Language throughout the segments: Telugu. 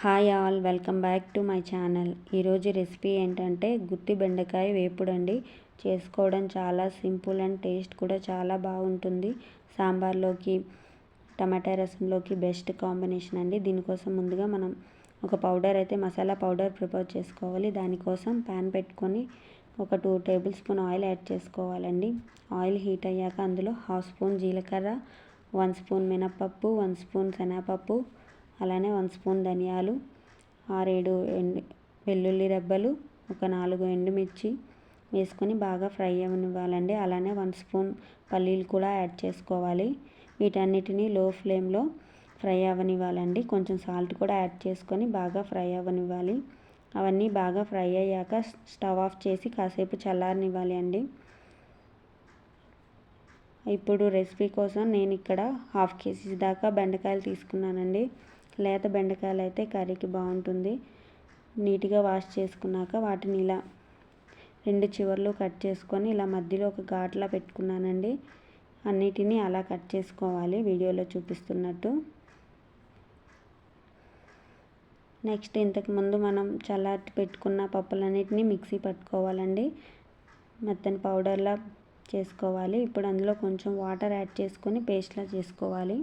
Hi all welcome back to my channel. ఈరోజు రెసిపీ ఏంటంటే గుత్తి బెండకాయ వేపుడు అండి చేసుకోవడం చాలా సింపుల్ అండ్ టేస్ట్ కూడా చాలా బాగుంటుంది. సాంబార్లోకి టమాటా రసంలోకి బెస్ట్ కాంబినేషన్ అండి. దీనికోసం ముందుగా మనం ఒక పౌడర్ అయితే మసాలా పౌడర్ ప్రిపేర్ చేసుకోవాలి. దానికోసం ప్యాన్ పెట్టుకొని ఒక two tablespoon oil add చేసుకోవాలండి. ఆయిల్ హీట్ అయ్యాక అందులో హాఫ్ స్పూన్ జీలకర్ర వన్ స్పూన్ మినపప్పు వన్ స్పూన్ శనగపప్పు అలానే వన్ స్పూన్ ధనియాలు ఆరేడు ఎండు వెల్లుల్లి రెబ్బలు ఒక నాలుగు ఎండుమిర్చి వేసుకొని బాగా ఫ్రై అవ్వనివ్వాలండి. అలానే వన్ స్పూన్ పల్లీలు కూడా యాడ్ చేసుకోవాలి. వీటన్నిటిని లో ఫ్లేమ్లో ఫ్రై అవ్వనివ్వాలండి. కొంచెం సాల్ట్ కూడా యాడ్ చేసుకొని బాగా ఫ్రై అవ్వనివ్వాలి. అవన్నీ బాగా ఫ్రై అయ్యాక స్టవ్ ఆఫ్ చేసి కాసేపు చల్లారనివ్వాలి అండి. ఇప్పుడు రెసిపీ కోసం నేను ఇక్కడ హాఫ్ కేజీ దాకా బెండకాయలు తీసుకున్నానండి. లేత బెండకాయలు అయితే కర్రీకి బాగుంటుంది. నీట్గా వాష్ చేసుకున్నాక వాటిని ఇలా రెండు చివర్లు కట్ చేసుకొని ఇలా మధ్యలో ఒక ఘాట్లా పెట్టుకున్నానండి. అన్నిటినీ అలా కట్ చేసుకోవాలి. వీడియోలో చూపిస్తున్నట్టు. నెక్స్ట్ ఇంతకుముందు మనం చల్లారి పెట్టుకున్న పప్పులన్నిటినీ మిక్సీ పట్టుకోవాలండి. మెత్తని పౌడర్లా చేసుకోవాలి. ఇప్పుడు అందులో కొంచెం వాటర్ యాడ్ చేసుకొని పేస్ట్లా చేసుకోవాలి.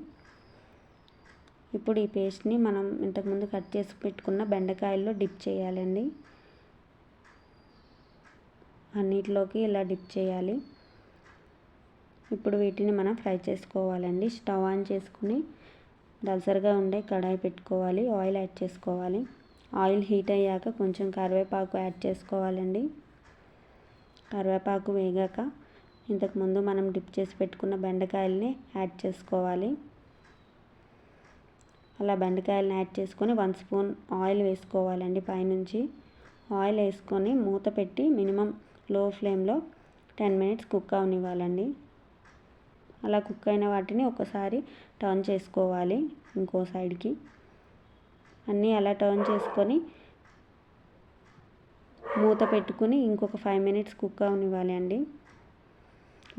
ఇప్పుడు ఈ పేస్ట్ని మనం ఇంతకుముందు కట్ చేసి పెట్టుకున్న బెండకాయల్లో డిప్ చేయాలండి. అన్నిటిలోకి ఇలా డిప్ చేయాలి. ఇప్పుడు వీటిని మనం ఫ్రై చేసుకోవాలండి. స్టవ్ ఆన్ చేసుకుని దలసరిగా ఉండే కడాయి పెట్టుకోవాలి. ఆయిల్ యాడ్ చేసుకోవాలి. ఆయిల్ హీట్ అయ్యాక కొంచెం కరివేపాకు యాడ్ చేసుకోవాలండి. కరివేపాకు వేగాక ఇంతకుముందు మనం డిప్ చేసి పెట్టుకున్న బెండకాయలని యాడ్ చేసుకోవాలి. అలా బెండకాయలను యాడ్ చేసుకొని వన్ స్పూన్ ఆయిల్ వేసుకోవాలండి పైనుంచి. ఆయిల్ వేసుకొని మూత పెట్టి మినిమం లో ఫ్లేమ్లో టెన్ మినిట్స్ కుక్ అవనివ్వాలండి. అలా కుక్ అయిన వాటిని ఒకసారి టర్న్ చేసుకోవాలి ఇంకో సైడ్కి. అన్నీ అలా టర్న్ చేసుకొని మూత పెట్టుకుని ఇంకొక ఫైవ్ మినిట్స్ కుక్ అవనివ్వాలి అండి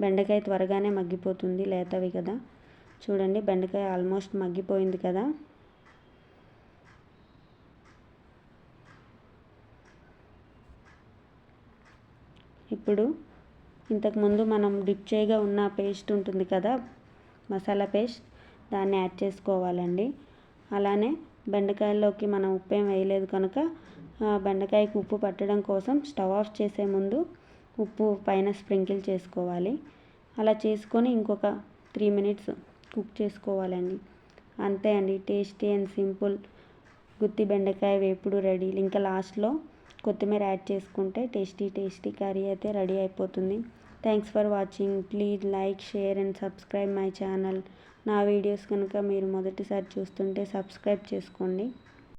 బెండకాయ త్వరగానే మగ్గిపోతుంది లేతవి కదా. చూడండి బెండకాయ ఆల్మోస్ట్ మగ్గిపోయింది కదా. ఇప్పుడు ఇంతకుముందు మనం డిప్ చేయగా ఉన్న పేస్ట్ ఉంటుంది కదా మసాలా పేస్ట్ దాన్ని యాడ్ చేసుకోవాలండి. అలానే బెండకాయల్లోకి మనం ఉప్పు ఏం వేయలేదు కనుక బెండకాయకు ఉప్పు పట్టడం కోసం స్టవ్ ఆఫ్ చేసే ముందు ఉప్పు పైన స్ప్రింకిల్ చేసుకోవాలి. అలా చేసుకొని ఇంకొక త్రీ మినిట్స్ కుక్ చేసుకోవాలండి. అంతే అండి టేస్టీ అండ్ సింపుల్. గుత్తి బెండకాయ వేపుడు రెడీ. ఇంకా లాస్ట్లో కొత్తిమీర యాడ్ చేసుకుంటే టేస్టీ టేస్టీ కర్రీ అయితే రెడీ అయిపోతుంది. Thanks for watching. Please like share and subscribe my channel. నా వీడియోస్ కనుక మీరు మొదటిసారి చూస్తుంటే సబ్స్క్రైబ్ చేసుకోండి.